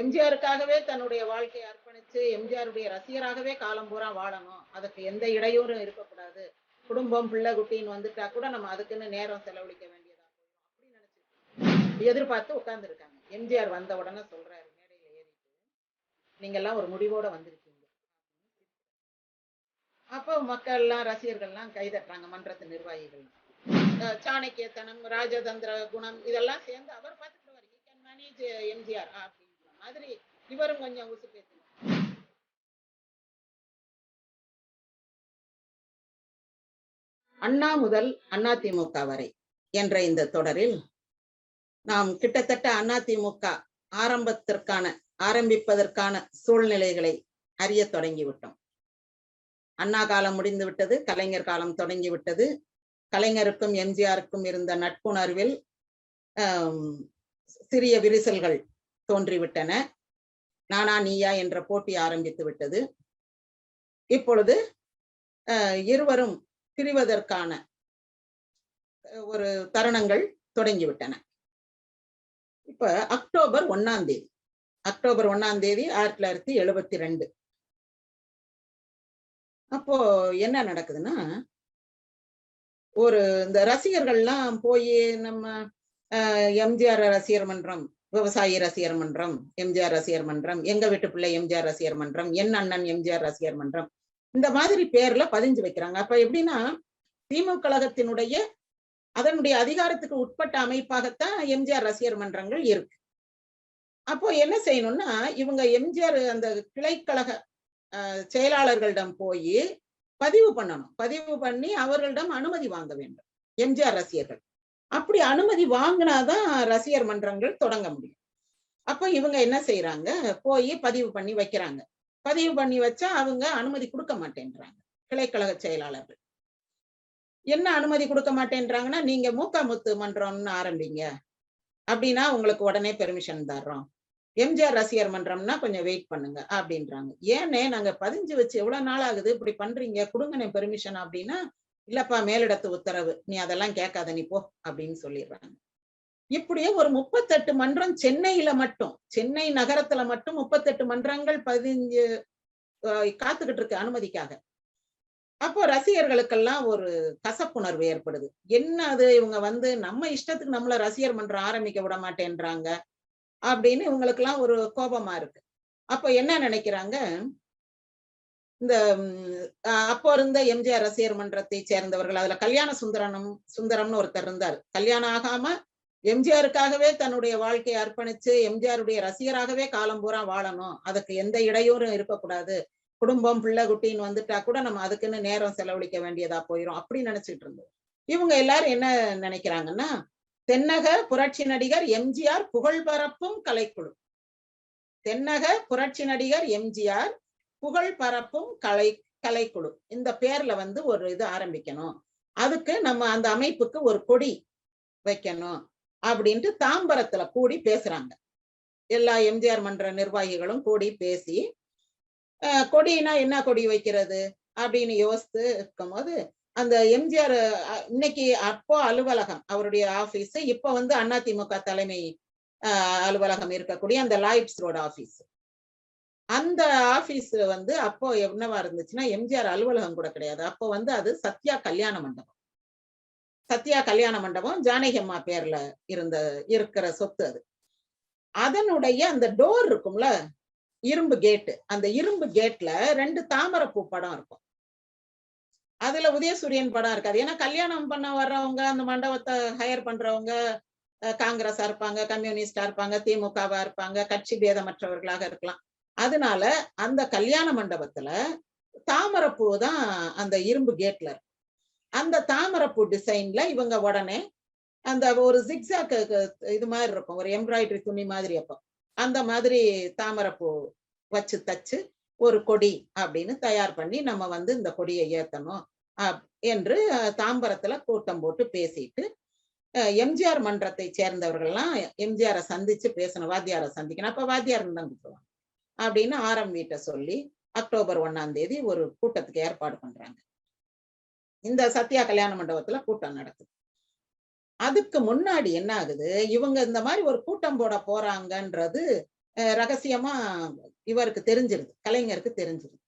எம்ஜிஆருக்காகவே தன்னுடைய வாழ்க்கையை அர்ப்பணிச்சு எம்ஜிஆருடைய ரசிகராகவே காலம் பூரா வாழணும். அதுக்கு எந்த இடையூறும் இருக்கக்கூடாது. குடும்பம் பிள்ளை குட்டின்னு வந்துட்டா கூட நம்ம அதுக்குன்னு நேரம் செலவழிக்க வேண்டியதா போயிடும். அப்படி நினைச்சு எதிர்பார்த்து உட்கார்ந்துருக்காங்க. எம்ஜிஆர் வந்த உடனே சொல்றாரு மேடையில ஏறிட்டு நீங்க எல்லாம் ஒரு முடிவோட வந்திருக்கீங்க. அப்போ மக்கள் எல்லாம் ரசிகர்கள்லாம் கைதட்டுறாங்க மன்றத்து நிர்வாகிகள் சாணக்கியத்தனம் ராஜதந்திர குணம் இதெல்லாம் சேர்ந்து அவர் பார்த்துட்டு எம்ஜிஆர். அப்படிங்கிற மாதிரி இவரும் கொஞ்சம் உசு பேசினார் அண்ணா முதல் அதிமுக வரை என்ற இந்த தொடரில் நாம் கிட்டத்தட்ட அதிமுக ஆரம்பத்திற்கான ஆரம்பிப்பதற்கான சூழ்நிலைகளை அறிய தொடங்கிவிட்டோம். அண்ணா காலம் முடிந்து விட்டது கலைஞர் காலம் தொடங்கி விட்டது. கலைஞருக்கும் எம்ஜிஆருக்கும் இருந்த நட்புணர்வில் சிறிய விரிசல்கள் தோன்றிவிட்டன. நானா நீயா என்ற போட்டி ஆரம்பித்து விட்டது. இப்பொழுது இருவரும் பிரிவதற்கான ஒரு தருணங்கள் தொடங்கிவிட்டன. இப்ப அக்டோபர் ஒன்னாம் தேதி அக்டோபர் ஒன்னாம் தேதி ஆயிரத்தி தொள்ளாயிரத்தி எழுபத்தி ரெண்டு அப்போ என்ன நடக்குதுன்னா ஒரு இந்த ரசிகர்கள்லாம் போய் நம்ம அஹ், எம்ஜிஆர் ரசிகர் மன்றம் விவசாயி ரசிகர் மன்றம் எம்ஜிஆர் ரசிகர் மன்றம் எங்க வீட்டு பிள்ளை எம்ஜிஆர் ரசிகர் மன்றம் என் அண்ணன் எம்ஜிஆர் ரசிகர் மன்றம். இந்த மாதிரி பேர்ல பதிஞ்சு வைக்கிறாங்க. அப்ப எப்படின்னா திமுக கழகத்தினுடைய அதனுடைய அதிகாரத்துக்கு உட்பட்ட அமைப்பாகத்தான் எம்ஜிஆர் ரசிகர் மன்றங்கள் இருக்கு. அப்போ என்ன செய்யணும்னா இவங்க எம்ஜிஆர் அந்த கிளைக்கழக செயலாளர்களிடம் போய் பதிவு பண்ணணும். பதிவு பண்ணி அவர்களிடம் அனுமதி வாங்க வேண்டும். எம்ஜிஆர் ரசிகர்கள். அப்படி அனுமதி வாங்கினாதான் ரசிகர் மன்றங்கள் தொடங்க முடியும். அப்போ இவங்க என்ன செய்யறாங்க போய் பதிவு பண்ணி வைக்கிறாங்க. பதிவு பண்ணி வச்சா அவங்க அனுமதி கொடுக்க மாட்டேன்றாங்க. கிளைக்கழக செயலாளர்கள். என்ன அனுமதி கொடுக்க மாட்டேன்றாங்கன்னா நீங்க மூக்காமுத்து மன்றம்னு ஆரம்பிங்க. அப்படின்னா உங்களுக்கு உடனே பெர்மிஷன் தர்றோம். எம்ஜிஆர் ரசிகர் மன்றம்னா கொஞ்சம் வெயிட் பண்ணுங்க. அப்படின்றாங்க. ஏனே நாங்க பதிஞ்சு வச்சு எவ்வளவு நாள் ஆகுது இப்படி பண்றீங்க. கொடுங்கண்ணே பெர்மிஷன் அப்படின்னா இல்லப்பா மேலிடத்து உத்தரவு. நீ அதெல்லாம் கேட்காத நீ போ அப்படின்னு சொல்லிடுறாங்க. இப்படியே ஒரு முப்பத்தெட்டு மன்றம் சென்னையில மட்டும் சென்னை நகரத்துல மட்டும் முப்பத்தெட்டு மன்றங்கள் பதிஞ்சு காத்துக்கிட்டு இருக்கு அனுமதிக்காக. அப்போ ரசிகர்களுக்கெல்லாம் ஒரு கசப்புணர்வு ஏற்படுது. என்ன அது? இவங்க வந்து நம்ம இஷ்டத்துக்கு நம்மள ரசிகர் மன்றம் ஆரம்பிக்க விட மாட்டேன்றாங்க அப்படின்னு இவங்களுக்கெல்லாம் ஒரு கோபமா இருக்கு. அப்போ என்ன நினைக்கிறாங்க? இந்த அப்போ இருந்த எம்ஜிஆர் ரசிகர் மன்றத்தை சேர்ந்தவர்கள் அதுல கல்யாண சுந்தரனும் சுந்தரம்னு ஒருத்தர் இருந்தார். கல்யாணம் ஆகாம எம்ஜிஆருக்காகவே தன்னுடைய வாழ்க்கையை அர்ப்பணிச்சு எம்ஜிஆருடைய ரசிகராகவே காலம் பூரா வாழணும். அதுக்கு எந்த இடையூறும் இருக்கக்கூடாது. குடும்பம் பிள்ளை குட்டின்னு வந்துட்டா கூட நம்ம அதுக்குன்னு நேரம் செலவழிக்க வேண்டியதா போயிடும் அப்படி நினைச்சிட்டு இருந்தோம். இவங்க எல்லாரும் என்ன நினைக்கிறாங்கன்னா தென்னக புரட்சி நடிகர் எம்ஜிஆர் புகழ் பரப்பும் கலைக்குழு. தென்னக புரட்சி நடிகர் எம்ஜிஆர் புகழ் பரப்பும் கலை கலைக்குழு இந்த பேர்ல வந்து ஒரு இது ஆரம்பிக்கணும். அதுக்கு நம்ம அந்த அமைப்புக்கு ஒரு கொடி வைக்கணும் அப்படின்ட்டு தாம்பரத்துல கூடி பேசுறாங்க. எல்லா எம்ஜிஆர் மன்ற நிர்வாகிகளும் கூடி பேசி கொடினா என்ன கொடி வைக்கிறது அப்படின்னு யோசித்து இருக்கும்போது அந்த எம்ஜிஆர் இன்னைக்கு அப்போ அலுவலகம் அவருடைய ஆபீஸ் இப்ப வந்து அதிமுக தலைமை அலுவலகம் இருக்கக்கூடிய அந்த லாய்ட்ஸ் ரோடு ஆபீஸ். அந்த ஆபீஸ் வந்து அப்போ என்னவா இருந்துச்சுன்னா எம்ஜிஆர் அலுவலகம் கூட கிடையாது. அப்போ வந்து அது சத்யா கல்யாண மண்டபம். சத்யா கல்யாண மண்டபம் ஜானகி அம்மா பேர்ல இருந்த இருக்கிற சொத்து அது. அதனுடைய அந்த டோர் இருக்கும்ல இரும்பு கேட்டு. அந்த இரும்பு கேட்ல ரெண்டு தாமரப்பூ படம் இருக்கும். அதுல உதயசூரியன் படம் இருக்காது. ஏன்னா கல்யாணம் பண்ண வர்றவங்க அந்த மண்டபத்தை ஹையர் பண்றவங்க காங்கிரஸா இருப்பாங்க கம்யூனிஸ்டா இருப்பாங்க திமுகவா இருப்பாங்க கட்சி பேதமற்றவர்களாக இருக்கலாம். அதனால அந்த கல்யாண மண்டபத்துல தாமரைப்பூ தான் அந்த இரும்பு கேட்ல இருக்கும் அந்த தாமரைப்பூ டிசைன்ல இவங்க உடனே அந்த ஒரு ஜிக்ஸாக் இது மாதிரி இருக்கும். ஒரு எம்ப்ராய்டரி துணி மாதிரி அப்போ. அந்த மாதிரி தாமரைப்பூ வச்சு தச்சு ஒரு கொடி அப்படின்னு தயார் பண்ணி நம்ம வந்து இந்த கொடியை ஏத்தணும் அப்- என்று தாம்பரத்துல கூட்டம் போட்டு பேசிட்டு எம்ஜிஆர் மன்றத்தை சேர்ந்தவர்கள்லாம் எம்ஜிஆரை சந்திச்சு பேசணும் வாத்தியாரை சந்திக்கணும். அப்ப வாத்தியார் தான் கூப்பிடுவாங்க அப்படின்னு ஆரம் வீட்டை சொல்லி அக்டோபர் ஒண்ணாம் தேதி ஒரு கூட்டத்துக்கு ஏற்பாடு பண்றாங்க. இந்த சத்யா கல்யாண மண்டபத்துல கூட்டம் நடக்குது. அதுக்கு முன்னாடி என்ன ஆகுது? இவங்க இந்த மாதிரி ஒரு கூட்டம் போட போறாங்கன்றது அஹ் ரகசியமா இவருக்கு தெரிஞ்சிருது. கலைஞருக்கு தெரிஞ்சிருது.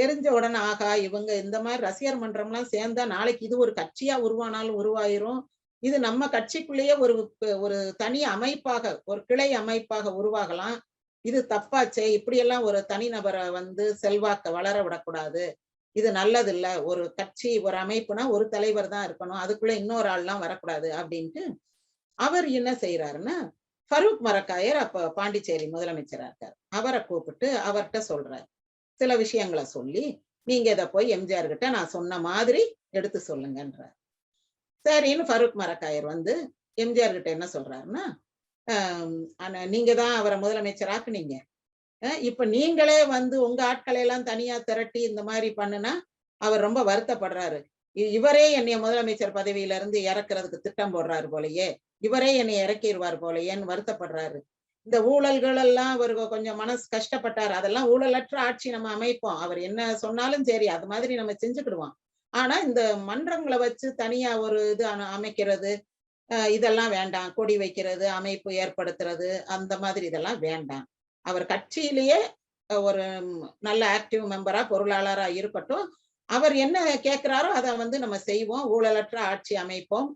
தெரிஞ்ச உடனே ஆகா இவங்க இந்த மாதிரி ரசிகர் மன்றம்லாம் சேர்ந்தா நாளைக்கு இது ஒரு கட்சியா உருவானாலும் உருவாயிரும். இது நம்ம கட்சிக்குள்ளேயே ஒரு ஒரு தனி அமைப்பாக ஒரு கிளை அமைப்பாக உருவாகலாம். இது தப்பாச்சே இப்படியெல்லாம் ஒரு தனிநபரை வந்து செல்வாக்க வளர விடக்கூடாது. இது நல்லது இல்ல ஒரு கட்சி ஒரு அமைப்புனா ஒரு தலைவர் தான் இருக்கணும். அதுக்குள்ள இன்னொரு ஆள்லாம் வரக்கூடாது அப்படின்ட்டு அவர் என்ன செய்யறாருன்னா ஃபரூக் மரக்காயர் அப்ப பாண்டிச்சேரி முதலமைச்சரா இருக்கார். அவரை கூப்பிட்டு அவர்கிட்ட சொல்றாரு. சில விஷயங்களை சொல்லி நீங்க இதை போய் எம்ஜிஆர் கிட்ட நான் சொன்ன மாதிரி எடுத்து சொல்லுங்கன்றார். சரின்னு ஃபரூக் மரக்காயர் வந்து எம்ஜிஆர் கிட்ட என்ன சொல்றாருன்னா ஆனா நீங்க தான் அவரை முதலமைச்சர் ஆக்குனீங்க அஹ் இப்ப நீங்களே வந்து உங்க ஆட்களை எல்லாம் தனியா திரட்டி இந்த மாதிரி பண்ணுனா அவர் ரொம்ப வருத்தப்படுறாரு. இ- இவரே என்னைய முதலமைச்சர் பதவியில இருந்து இறக்குறதுக்கு திட்டம் போடுறாரு போலயே இவரே என்னை இறக்கிடுவார் போலயேன்னு வருத்தப்படுறாரு. இந்த ஊழல்கள் எல்லாம் அவர் கொஞ்சம் மனசு கஷ்டப்பட்டாரு. அதெல்லாம் ஊழலற்ற ஆட்சி நம்ம அமைப்போம். அவர் என்ன சொன்னாலும் சரி அது மாதிரி நம்ம செஞ்சுக்கிடுவோம். ஆனா இந்த மன்றங்களை வச்சு தனியா ஒரு இது அமைக்கிறது இதெல்லாம் வேண்டாம். கொடி வைக்கிறது அமைப்பு ஏற்படுத்துறது அந்த மாதிரி இதெல்லாம் வேண்டாம். அவர் கட்சியிலேயே ஒரு நல்ல ஆக்டிவ் மெம்பரா பொருளாளரா இருக்கட்டும். அவர் என்ன கேட்கிறாரோ அதை வந்து நம்ம செய்வோம். ஊழலற்ற ஆட்சி அமைப்போம்.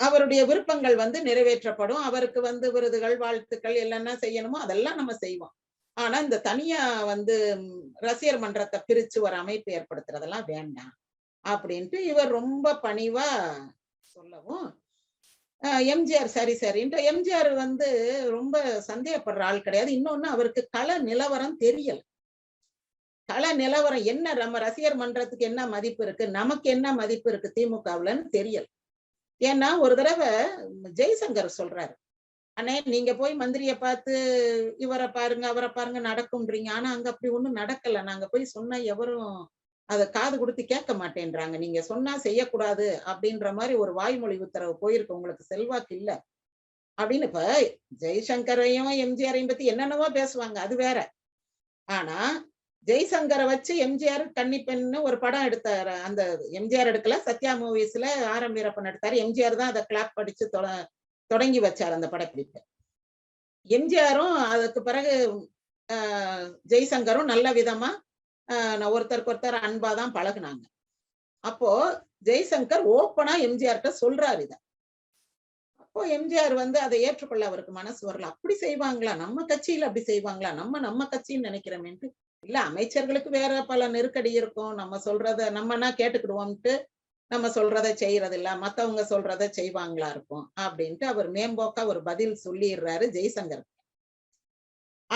அவருடைய விருப்பங்கள் வந்து நிறைவேற்றப்படும். அவருக்கு வந்து விருதுகள் வாழ்த்துக்கள் என்னென்ன செய்யணுமோ அதெல்லாம் நம்ம செய்வோம். ஆனா இந்த தனியா வந்து ரசிகர் மன்றத்தை பிரிச்சு ஒரு அமைப்பு ஏற்படுத்துறதெல்லாம் வேண்டாம். அப்படின்ட்டு இவர் ரொம்ப பணிவா சொல்லவும் எம்ஜிஆர் சரி சரின்ட்டு எம்ஜிஆர் வந்து ரொம்ப சந்தேகப்படுற ஆள் கிடையாது. இன்னொன்னு அவருக்கு கள நிலவரம் தெரியல. கள நிலவரம் என்ன? நம்ம ரசிகர் மன்றத்துக்கு என்ன மதிப்பு இருக்கு? நமக்கு என்ன மதிப்பு இருக்கு? திமுகவுலன்னு தெரியல. ஏன்னா ஒரு தடவை ஜெய்சங்கர் சொல்றாரு. அண்ணே நீங்க போய் மந்திரிய பார்த்து இவரை பாருங்க அவரை பாருங்க நடக்கும்ன்றீங்க. ஆனா அங்க அப்படி ஒண்ணும் நடக்கல. நாங்க போய் சொன்னா எவரும் அதை காது கொடுத்து கேட்க மாட்டேன்றாங்க. நீங்க சொன்னா செய்யக்கூடாது அப்படின்ற மாதிரி ஒரு வாய்மொழி உத்தரவு போயிருக்கு. உங்களுக்கு செல்வாக்கு இல்ல. அப்படின்னு இப்ப ஜெய்சங்கரையும் எம்ஜிஆரையும் பத்தி என்னென்னவோ பேசுவாங்க. அது வேற. ஆனா ஜெய்சங்கரை வச்சு எம்ஜிஆர் கன்னிப்பெண்ணு ஒரு படம் எடுத்தாரு. அந்த எம்ஜிஆர் எடுக்கல. சத்யா மூவிஸ்ல ஆர் எம் வீரப்பன் எடுத்தாரு. எம்ஜிஆர் தான் அதை கிளாப் படிச்சு தொட- தொடங்கி வச்சார் அந்த படப்பிடிப்பை. எம்ஜிஆரும் அதுக்கு பிறகு ஆஹ், ஜெய்சங்கரும் நல்ல விதமா ஒருத்தருக்கு ஒருத்தர் அன்பா தான் பழகுனாங்க. அப்போ ஜெய்சங்கர் ஓப்பனா எம்ஜிஆர்கிட்ட சொல்றாரு இத. அப்போ எம்ஜிஆர் வந்து அதை ஏற்றுக்கொள்ள அவருக்கு மனசு வரல. அப்படி செய்வாங்களா? நம்ம கட்சியில அப்படி செய்வாங்களா? நம்ம நம்ம கட்சின்னு நினைக்கிறோமேன்ட்டு. இல்ல அமைச்சர்களுக்கு வேற பல நெருக்கடி இருக்கும். நம்ம சொல்றத நம்மனா கேட்டுக்கிடுவோம்ட்டு நம்ம சொல்றத செய்யறது இல்ல மத்தவங்க சொல்றத செய்வாங்களா இருக்கும்? அப்படின்ட்டு அவர் மேம்போக்கா ஒரு பதில் சொல்லிடுறாரு ஜெய்சங்கர்.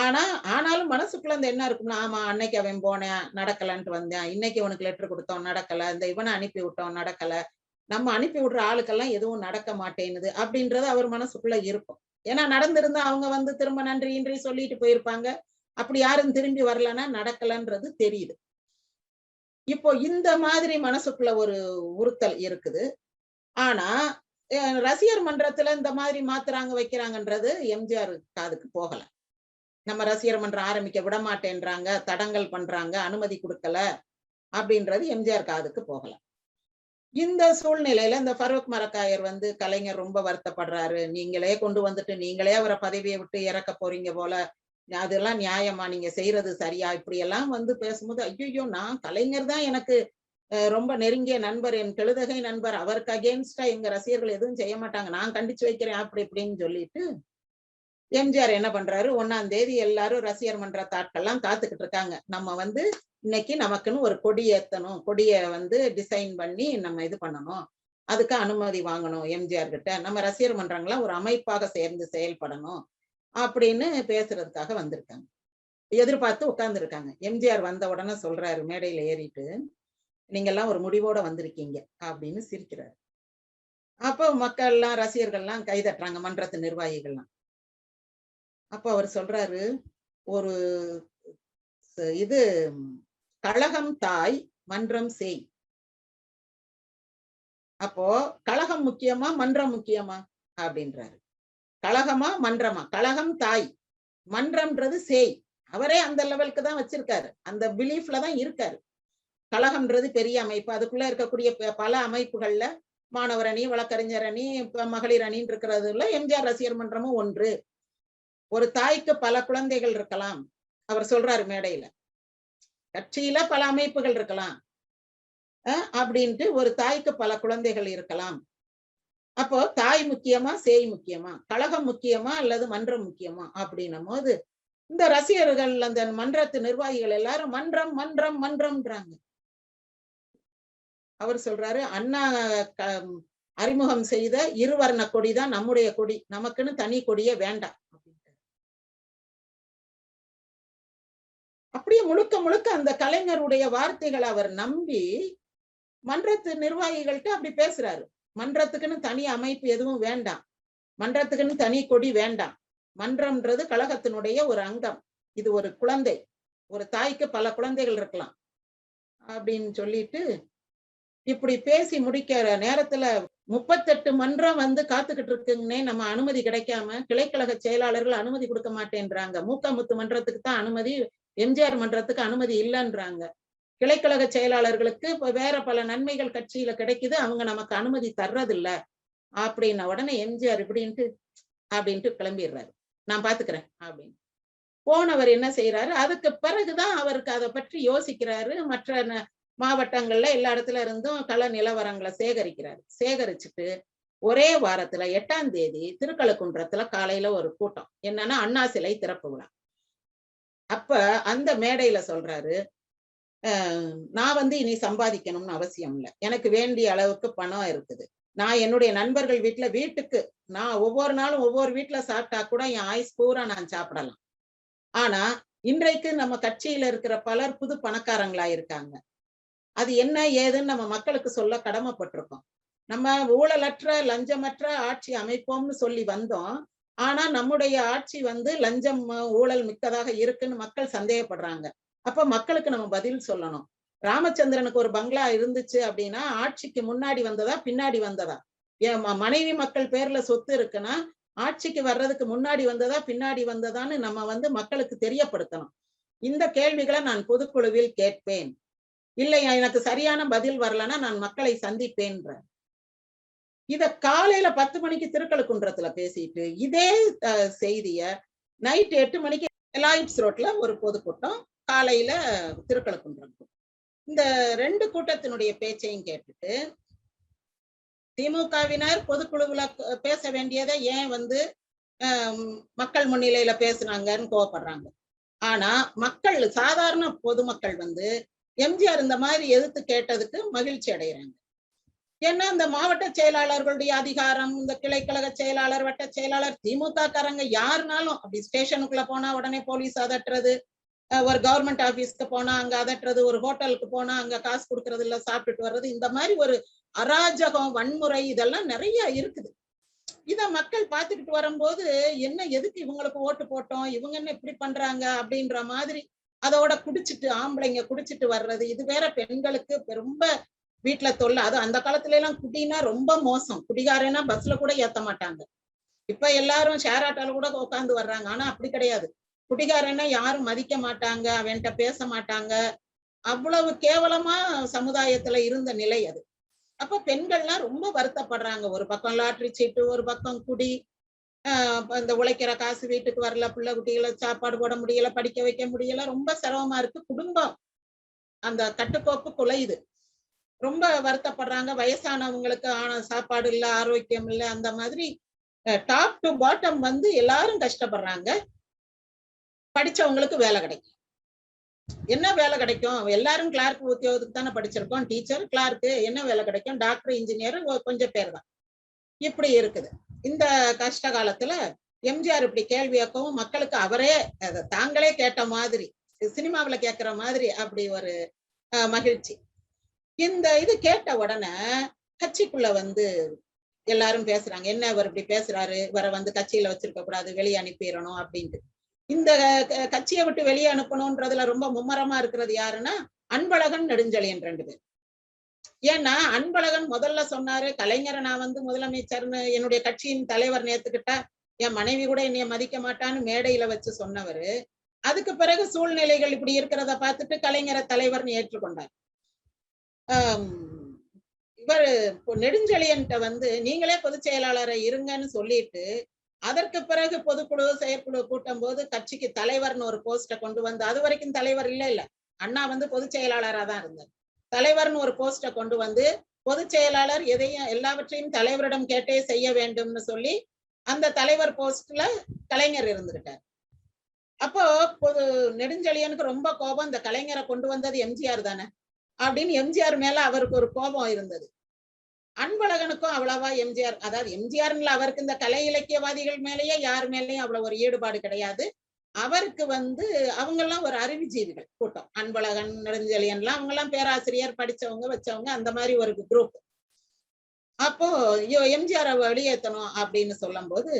ஆனா ஆனாலும் மனசுக்குள்ள அந்த என்ன இருக்கும்னா ஆமா அன்னைக்கு அவன் போனேன் நடக்கலன்ட்டு வந்தேன். இன்னைக்கு உனக்கு லெட்டர் கொடுத்தோம் நடக்கல. இந்த இவனை அனுப்பி விட்டோம் நடக்கல. நம்ம அனுப்பி விடுற ஆளுக்கெல்லாம் எதுவும் நடக்க மாட்டேங்குது அப்படின்றது அவர் மனசுக்குள்ள இருக்கும். ஏன்னா நடந்திருந்தா அவங்க வந்து திரும்ப நன்றி இன்றி சொல்லிட்டு போயிருப்பாங்க. அப்படி யாரும் திரும்பி வரலன்னா நடக்கலன்றது தெரியுது. இப்போ இந்த மாதிரி மனசுக்குள்ள ஒரு உறுத்தல் இருக்குது. ஆனா ரசிகர் மன்றத்துல இந்த மாதிரி மாத்துறாங்க வைக்கிறாங்கன்றது எம்ஜிஆர் காதுக்கு போகல. நம்ம ரசிகர் மன்றம் ஆரம்பிக்க விட மாட்டேன்றாங்க தடங்கல் பண்றாங்க அனுமதி கொடுக்கல அப்படின்றது எம்ஜிஆர் காதுக்கு போகலாம் இந்த சூழ்நிலையில இந்த ஃபரூக் மரக்காயர் வந்து கலைஞர் ரொம்ப வருத்தப்படுறாரு. நீங்களே கொண்டு வந்துட்டு நீங்களே அவரை பதவியை விட்டு இறக்க போறீங்க போல அதெல்லாம் நியாயமா? நீங்க செய்யறது சரியா? இப்படி எல்லாம் வந்து பேசும்போது ஐயோ நான் கலைஞர் தான் எனக்கு ரொம்ப நெருங்கிய நண்பர் என் கெழுதகை நண்பர். அவருக்கு அகேன்ஸ்டா எங்க ரசிகர்கள் எதுவும் செய்ய மாட்டாங்க. நான் கண்டிச்சு வைக்கிறேன் அப்படி இப்படின்னு சொல்லிட்டு எம்ஜிஆர் என்ன பண்றாரு? ஒன்னாம் தேதி எல்லாரும் ரசிகர் மன்ற தாட்கள்லாம் காத்துக்கிட்டு இருக்காங்க. நம்ம வந்து இன்னைக்கு நமக்குன்னு ஒரு கொடி ஏத்தணும். கொடிய வந்து டிசைன் பண்ணி நம்ம இது பண்ணணும். அதுக்கு அனுமதி வாங்கணும் எம்ஜிஆர் கிட்ட. நம்ம ரசிகர் மன்றங்கள்லாம் ஒரு அமைப்பாக சேர்ந்து செயல்படணும் அப்படின்னு பேசுறதுக்காக வந்திருக்காங்க. எதிர்பார்த்து உட்கார்ந்துருக்காங்க. எம்ஜிஆர் வந்த உடனே சொல்றாரு மேடையில ஏறிட்டு நீங்க எல்லாம் ஒரு முடிவோட வந்திருக்கீங்க அப்படின்னு சிரிக்கிறாரு. அப்போ மக்கள் எல்லாம் ரசிகர்கள் எல்லாம் கைதட்டுறாங்க மன்றத்து நிர்வாகிகள்லாம். அப்போ அவர் சொல்றாரு ஒரு இது கழகம் தாய் மன்றம் செய். அப்போ கழகம் முக்கியமா மன்றம் முக்கியமா? அப்படின்றாரு. கழகமா மன்றமா? கழகம் தாய். மன்றம்ன்றது சேய். அவரே அந்த லெவலுக்கு தான் வச்சிருக்காரு. அந்த பிலீஃப்ல தான் இருக்காரு. கழகம்ன்றது பெரிய அமைப்பு. அதுக்குள்ள இருக்கக்கூடிய பல அமைப்புகள்ல மாணவர் அணி வழக்கறிஞர் அணி இப்ப மகளிர் அணின்னு இருக்கிறதுல எம்ஜிஆர் ரசிகர் மன்றமும் ஒன்று. ஒரு தாய்க்கு பல குழந்தைகள் இருக்கலாம். அவர் சொல்றாரு மேடையில. கட்சியில பல அமைப்புகள் இருக்கலாம். அப்படின்ட்டு ஒரு தாய்க்கு பல குழந்தைகள் இருக்கலாம். அப்போ தாய் முக்கியமா சேய் முக்கியமா கழகம் முக்கியமா அல்லது மன்றம் முக்கியமா அப்படின்னும் போது இந்த ரசிகர்கள் அந்த மன்றத்து நிர்வாகிகள் எல்லாரும் மன்றம் மன்றம் மன்றம்ன்றாங்க. அவர் சொல்றாரு அண்ணா க- அறிமுகம் செய்த இருவர்ண கொடி தான் நம்முடைய கொடி நமக்குன்னு தனி கொடியே வேண்டாம். முழுக்க முழுக்க அந்த கலைஞருடைய வார்த்தைகளை அவர் நம்பி மன்றத்து நிர்வாகிகள்கிட்ட அப்படி பேசுறாரு. மன்றத்துக்குன்னு தனி அமைப்பு எதுவும் வேண்டாம். மன்றத்துக்குன்னு தனி கொடி வேண்டாம். மன்றம்ன்றது கழகத்தினுடைய ஒரு அங்கம். இது ஒரு குழந்தை. ஒரு தாய்க்கு பல குழந்தைகள் இருக்கலாம். அப்படின்னு சொல்லிட்டு இப்படி பேசி முடிக்கிற நேரத்துல முப்பத்தெட்டு மன்றம் வந்து காத்துக்கிட்டு இருக்குங்கன்னே நம்ம அனுமதி கிடைக்காம கிளைக்கழக செயலாளர்கள் அனுமதி கொடுக்க மாட்டேன்றாங்க. மூக்கமுத்து மன்றத்துக்கு தான் அனுமதி எம்ஜிஆர் மன்றத்துக்கு அனுமதி இல்லைன்றாங்க. கிளைக்கழக செயலாளர்களுக்கு இப்ப வேற பல நன்மைகள் கட்சியில கிடைக்குது அவங்க நமக்கு அனுமதி தர்றதில்ல. அப்படின்ன உடனே எம்ஜிஆர் இப்படின்ட்டு அப்படின்ட்டு கிளம்பிடுறாரு. நான் பாத்துக்கிறேன் அப்படின்னு. போனவர் என்ன செய்யறாரு அதுக்கு பிறகுதான் அவருக்கு அதை பற்றி யோசிக்கிறாரு. மற்ற ந- மாவட்டங்கள்ல எல்லா இடத்துல இருந்தும் கள நிலவரங்களை சேகரிக்கிறாரு. சேகரிச்சுட்டு ஒரே வாரத்துல எட்டாம் தேதி திருக்கழுக்குன்றத்துல காலையில ஒரு கூட்டம். என்னன்னா அண்ணா சிலை திறப்பு விழா. அப்ப அந்த மேடையில சொல்றாரு நான் வந்து இனி சம்பாதிக்கணும்னு அவசியம் இல்லை. எனக்கு வேண்டிய அளவுக்கு பணம் இருக்குது. நான் என்னுடைய நண்பர்கள் வீட்டுல வீட்டுக்கு நான் ஒவ்வொரு நாளும் ஒவ்வொரு வீட்டுல சாப்பிட்டா கூட என் ஆயுஸ் பூரா நான் சாப்பிடலாம். ஆனா இன்றைக்கு நம்ம கட்சியில இருக்கிற பலர் புது பணக்காரங்களா இருக்காங்க. அது என்ன ஏதுன்னு நம்ம மக்களுக்கு சொல்ல கடமைப்பட்டிருக்கோம். நம்ம ஊழலற்ற லஞ்சமற்ற ஆட்சி அமைப்போம்னு சொல்லி வந்தோம். ஆனா நம்முடைய ஆட்சி வந்து லஞ்சம் ஊழல் மிக்கதாக இருக்குன்னு மக்கள் சந்தேகப்படுறாங்க. அப்ப மக்களுக்கு நம்ம பதில் சொல்லணும். ராமச்சந்திரனுக்கு ஒரு பங்களா இருந்துச்சு அப்படின்னா ஆட்சிக்கு முன்னாடி வந்ததா பின்னாடி வந்ததா? என் மனைவி மக்கள் பேர்ல சொத்து இருக்குன்னா ஆட்சிக்கு வர்றதுக்கு முன்னாடி வந்ததா பின்னாடி வந்ததான்னு நம்ம வந்து மக்களுக்கு தெரியப்படுத்தணும். இந்த கேள்விகளை நான் பொதுக்குழுவில் கேட்பேன். இல்லை எனக்கு சரியான பதில் வரலன்னா நான் மக்களை சந்திப்பேன்ற. இத காலையில பத்து மணிக்கு திருக்கழுக்குன்றத்துல பேசிட்டு இதே அஹ், செய்திய நைட் எட்டு மணிக்கு எலாயிட்ஸ் ரோட்ல ஒரு பொதுக்கூட்டம் காலையில திருக்கழுக்குன்றம் இந்த ரெண்டு கூட்டத்தினுடைய பேச்சையும் கேட்டுட்டு திமுகவினர் பொதுக்குழுவுல பேச வேண்டியதை ஏன் வந்து மக்கள் முன்னிலையில பேசுனாங்கன்னு கோவப்படுறாங்க. ஆனா மக்கள் சாதாரண பொதுமக்கள் வந்து எம்ஜிஆர் இந்த மாதிரி எதிர்த்து கேட்டதுக்கு மகிழ்ச்சி அடைகிறாங்க ஏன்னா இந்த மாவட்ட செயலாளர்களுடைய அதிகாரம் இந்த கிளைக்கழக செயலாளர் வட்ட செயலாளர் திமுக காரங்க யாருனாலும் அப்படி ஸ்டேஷனுக்குள்ள போனா உடனே போலீஸ் அதட்டுறது ஒரு கவர்மெண்ட் ஆபீஸ்க்கு போனா அங்க அதட்டுறது ஒரு ஹோட்டலுக்கு போனா அங்க காசு கொடுக்கறது இல்ல சாப்பிட்டுட்டு வர்றது இந்த மாதிரி ஒரு அராஜகம் வன்முறை இதெல்லாம் நிறைய இருக்குது. இத மக்கள் பார்த்துக்கிட்டு வரும்போது என்ன எதுக்கு இவங்களுக்கு ஓட்டு போட்டோம் இவங்க என்ன இப்படி பண்றாங்க அப்படின்ற மாதிரி அதோட குடிச்சிட்டு ஆம்பளைங்க குடிச்சிட்டு வர்றது இது வேற பெண்களுக்கு ரொம்ப வீட்டுல தொல்லை. அது அந்த காலத்துல எல்லாம் குடினா ரொம்ப மோசம். குடிகாரனா பஸ்ல கூட ஏத்த மாட்டாங்க. இப்ப எல்லாரும் ஷேர் ஆட்டோல கூட உட்காந்து வர்றாங்க. ஆனா அப்படி கிடையாது. குடிகாரன்னா யாரும் மதிக்க மாட்டாங்க. அவன்கிட்ட பேச மாட்டாங்க. அவ்வளவு கேவலமா சமுதாயத்துல இருந்த நிலை அது. அப்ப பெண்கள்லாம் ரொம்ப வருத்தப்படுறாங்க. ஒரு பக்கம் லாட்ரி சீட்டு ஒரு பக்கம் குடி. இந்த உழைக்கிற காசு வீட்டுக்கு வரல பிள்ளை குட்டிகளை சாப்பாடு போட முடியல படிக்க வைக்க முடியல. ரொம்ப சிரமமா இருக்கு. குடும்பம் அந்த கட்டுக்கோப்பு குலையுது ரொம்ப வருத்தப்படுறாங்க. வயசானவங்களுக்கு ஆன சாப்பாடு இல்ல ஆரோக்கியம் இல்ல அந்த மாதிரி டாப் டு பாட்டம் வந்து எல்லாரும் கஷ்டப்படுறாங்க. படிச்சவங்களுக்கு வேலை கிடைக்கும். என்ன வேலை கிடைக்கும்? எல்லாரும் கிளார்க் உத்தியோகத்துக்கு தானே படிச்சிருக்கோம். டீச்சர் கிளார்க்கு என்ன வேலை கிடைக்கும்? டாக்டர் இன்ஜினியர் கொஞ்சம் பேர் தான். இப்படி இருக்குது. இந்த கஷ்ட காலத்துல எம்ஜிஆர் இப்படி கேள்வி கேட்கவும் மக்களுக்கு அவரே அதை தாங்களே கேட்ட மாதிரி சினிமாவுல கேட்குற மாதிரி அப்படி ஒரு மகிழ்ச்சி. இந்த இது கேட்ட உடனே கட்சிக்குள்ள வந்து எல்லாரும் பேசுறாங்க. என்ன இவர் இப்படி பேசுறாரு? இவரை வந்து கட்சியில வச்சிருக்க கூடாது வெளியே அனுப்பிடணும் அப்படின்ட்டு. இந்த கட்சியை விட்டு வெளியே அனுப்பணும்ன்றதுல ரொம்ப மும்மரமா இருக்கிறது யாருன்னா அன்பழகன் நெடுஞ்செழியன் ரெண்டு பேர். ஏன்னா அன்பழகன் முதல்ல சொன்னாரு கலைஞரை நான் வந்து முதலமைச்சர்னு என்னுடைய கட்சியின் தலைவர் நேத்துக்கிட்டா என் மனைவி கூட என்னைய மதிக்க மாட்டான்னு மேடையில வச்சு சொன்னவரு. அதுக்கு பிறகு சூழ்நிலைகள் இப்படி இருக்கிறத பார்த்துட்டு கலைஞரை தலைவர்னு ஏற்றுக்கொண்டார். இவர் இப்போ நெடுஞ்செழியன்ட்ட வந்து நீங்களே பொதுச் செயலாளரை இருங்கன்னு சொல்லிட்டு அதற்கு பிறகு பொதுக்குழு செயற்குழு கூட்டம் போது கட்சிக்கு தலைவர்னு ஒரு போஸ்ட கொண்டு வந்து அது வரைக்கும் தலைவர் இல்ல இல்ல. அண்ணா வந்து பொதுச் செயலாளரா தான் இருந்தார். தலைவர்னு ஒரு போஸ்ட கொண்டு வந்து பொதுச் செயலாளர் எதையும் எல்லாவற்றையும் தலைவரிடம் கேட்டே செய்ய வேண்டும்னு சொல்லி அந்த தலைவர் போஸ்ட்ல கலைஞர் இருந்துகிட்டார். அப்போ பொது நெடுஞ்செழியனுக்கு ரொம்ப கோபம் இந்த கலைஞரை கொண்டு வந்தது எம்ஜிஆர் தானே. அப்படின்னு எம்ஜிஆர் மேல அவருக்கு ஒரு கோபம் இருந்தது. அன்பழகனுக்கும் அவ்வளவா எம்ஜிஆர் அதாவது எம்ஜிஆர்ல அவருக்கு இந்த கலை இலக்கியவாதிகள் மேலேயே யார் மேலேயும் அவ்வளவு ஒரு ஈடுபாடு கிடையாது. அவருக்கு வந்து அவங்க எல்லாம் ஒரு அறிவுஜீவிகள் கூட்டம். அன்பழகன் நெடுஞ்செழியன்லாம் அவங்க எல்லாம் பேராசிரியர் படிச்சவங்க வச்சவங்க அந்த மாதிரி ஒரு குரூப் அப்போ ஐயோ எம்ஜிஆர் வெளியேற்றணும் அப்படின்னு சொல்லும் போது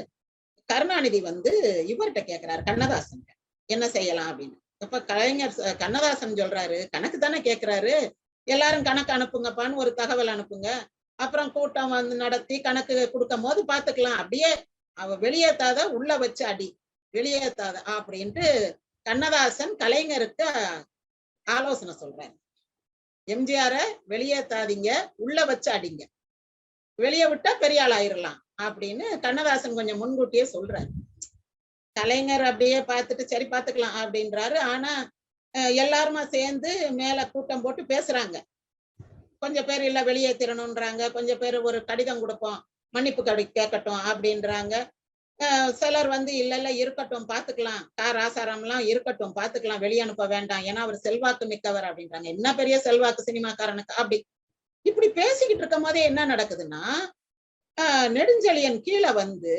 கருணாநிதி வந்து இவர்கிட்ட கேட்கிறாரு கண்ணதாசன் என்ன செய்யலாம் அப்படின்னு. இப்ப கலைஞர் கண்ணதாசன் சொல்றாரு கணக்கு தானே கேக்குறாரு. எல்லாரும் கணக்கு அனுப்புங்கப்பான்னு ஒரு தகவல் அனுப்புங்க. அப்புறம் கூட்டம் வந்து நடத்தி கணக்கு கொடுக்கும் போது பாத்துக்கலாம். அப்படியே அவ வெளியேத்தாத உள்ள வச்சு அடி வெளியேத்தாத அப்படின்ட்டு கண்ணதாசன் கலைஞருக்கு ஆலோசனை சொல்றாரு. எம்ஜிஆர வெளியேத்தாதீங்க உள்ள வச்சு அடிங்க. வெளியே விட்டா பெரிய ஆள் ஆயிரலாம் அப்படின்னு கண்ணதாசன் கொஞ்சம் முன்கூட்டியே சொல்றாரு. கலைஞர் அப்படியே பார்த்துட்டு சரி பார்த்துக்கலாம் அப்படின்றாரு. ஆனா எல்லாருமா சேர்ந்து மேல கூட்டம் போட்டு பேசுறாங்க. கொஞ்சம் பேர் இல்ல வெளியேத்திரணும்ன்றாங்க கொஞ்சம் பேர் ஒரு கடிதம் கொடுப்போம். மன்னிப்பு கடி கேட்கட்டும் அப்படின்றாங்க. அஹ், சிலர் வந்து இல்ல இல்ல இருக்கட்டும் பாத்துக்கலாம் கா ராசாராம் எல்லாம் இருக்கட்டும் பாத்துக்கலாம் வெளியே அனுப்ப வேண்டாம். ஏன்னா அவர் செல்வாக்கு மிக்கவர் அப்படின்றாங்க. என்ன பெரிய செல்வாக்கு சினிமாக்காரனுக்கு? அப்படி இப்படி பேசிக்கிட்டு இருக்கும் போதே என்ன நடக்குதுன்னா ஆஹ் நெடுஞ்செழியன் கீழே வந்து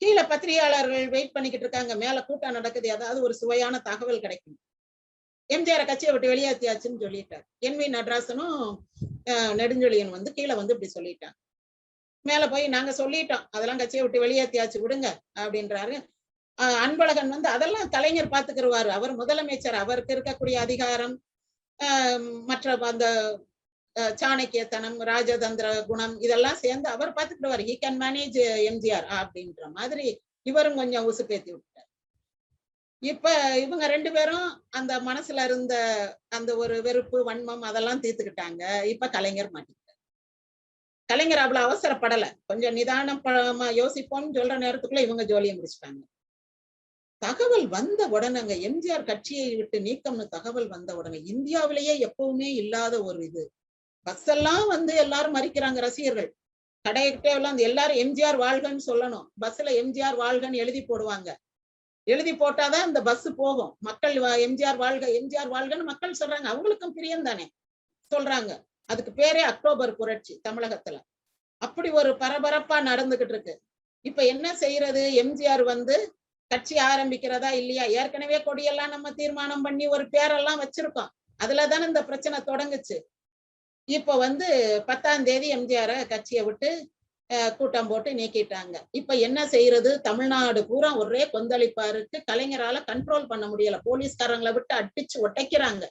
கீழே பத்திரிகையாளர்கள் வெயிட் பண்ணிக்கிட்டு இருக்காங்க. மேல கூட்டம் நடக்குது. அதாவது ஒரு சுவையான தகவல் கிடைக்கும். எம்ஜிஆர் கட்சியை விட்டு வெளியேற்றியாச்சுன்னு சொல்லிட்டார். என் வி நடராசனும் நெடுஞ்சொலியன் வந்து கீழே வந்து இப்படி சொல்லிட்டாங்க. மேல போய் நாங்க சொல்லிட்டோம். அதெல்லாம் கட்சியை விட்டு வெளியேற்றியாச்சு விடுங்க அப்படின்றாரு. அன்பழகன் வந்து அதெல்லாம் கலைஞர் பாத்துக்கிருவாரு. அவர் முதலமைச்சர். அவருக்கு இருக்கக்கூடிய அதிகாரம் ஆஹ் மற்ற அந்த சாணக்கியத்தனம் ராஜதந்திர குணம் இதெல்லாம் சேர்ந்து அவர் பார்த்துக்கிடுவார் ஹி கேன் மேனேஜ் எம்ஜிஆர் அப்படின்ற மாதிரி இவரும் கொஞ்சம் உசுப்பேத்தி விட்டார். இப்ப இவங்க ரெண்டு பேரும் அந்த மனசுல இருந்த அந்த ஒரு வெறுப்பு வன்மம் அதெல்லாம் தீர்த்துக்கிட்டாங்க. இப்ப கலைஞர் மாட்டிக்கிட்டார். கலைஞர் அவ்வளவு அவசரப்படல. கொஞ்சம் நிதானமா யோசிப்போம்னு சொல்ற நேரத்துக்குள்ள இவங்க ஜோலியை முடிச்சிட்டாங்க. தகவல் வந்த உடனேங்க எம்ஜிஆர் கட்சியை விட்டு நீக்கம்னு தகவல் வந்த உடனே இந்தியாவிலேயே எப்பவுமே இல்லாத ஒரு இது. பஸ் எல்லாம் வந்து எல்லாரும் மறிக்கிறாங்க ரசிகர்கள். கடைகிட்டே எல்லாம் எல்லாரும் எம்ஜிஆர் வாழ்கன்னு சொல்லணும். பஸ்ல எம்ஜிஆர் வாழ்கன்னு எழுதி போடுவாங்க. எழுதி போட்டாதான் இந்த பஸ் போகும். மக்கள் வா- எம்ஜிஆர் வாழ்க எம்ஜிஆர் வாழ்கன்னு மக்கள் சொல்றாங்க. அவங்களுக்கும் பிரியம் தானே? சொல்றாங்க. அதுக்கு பேரே அக்டோபர் புரட்சி தமிழகத்துல. அப்படி ஒரு பரபரப்பா நடந்துகிட்டு இருக்கு. இப்ப என்ன செய்யறது? எம்ஜிஆர் வந்து கட்சி ஆரம்பிக்கிறதா இல்லையா? ஏற்கனவே கொடியெல்லாம் நம்ம தீர்மானம் பண்ணி ஒரு பேரெல்லாம் வச்சிருக்கோம். அதுலதானே இந்த பிரச்சனை தொடங்குச்சு. இப்ப வந்து பத்தாம் தேதி எம்ஜிஆர கட்சியை விட்டு கூட்டம் போட்டு நீக்கிட்டாங்க. இப்ப என்ன செய்யறது? தமிழ்நாடு பூரா ஒரே கொந்தளிப்பா இருக்கு. கலைஞரால கண்ட்ரோல் பண்ண முடியல. போலீஸ்காரங்களை விட்டு அடிச்சு ஒட்டைக்கிறாங்க.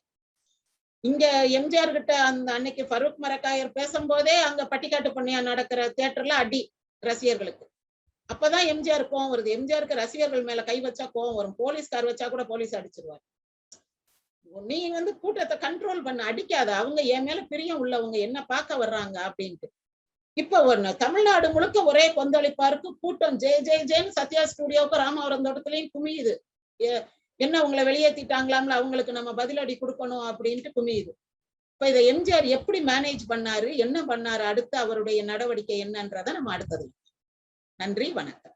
இங்க எம்ஜிஆர் கிட்ட அந்த அன்னைக்கு ஃபருக் மரக்காயர் பேசும்போதே அங்க பட்டிக்காட்டு பண்ணியா நடக்கிற தியேட்டர்ல அடி ரசிகர்களுக்கு. அப்பதான் எம்ஜிஆர் கோவம் வருது. எம்ஜிஆருக்கு ரசிகர்கள் மேல கை வச்சா கோவம் வரும். போலீஸ்கார் வச்சா கூட போலீஸ் அடிச்சிருவாரு. நீ வந்து கூட்டத்தை கண்ட்ரோல் பண்ண அடிக்காத. அவங்க என் மேல பிரியம் உள்ளவங்க என்ன பார்க்க வர்றாங்க அப்படின்ட்டு. இப்ப ஒண்ணு தமிழ்நாடு முழுக்க ஒரே கொந்தளிப்பா இருக்கு. கூட்டம் ஜெய் ஜெய் ஜெயின் சத்யா ஸ்டுடியோவுக்கு ராமவரம் தோட்டத்திலையும் குமியுது. என்ன உங்களை வெளியேத்திட்டாங்களாம்ல அவங்களுக்கு நம்ம பதிலடி கொடுக்கணும் அப்படின்ட்டு குமியுது. இப்ப இதை எம்ஜிஆர் எப்படி மேனேஜ் பண்ணாரு? என்ன பண்ணாரு? அடுத்து அவருடைய நடவடிக்கை என்னன்றதை நம்ம அடுத்தது நன்றி வணக்கம்.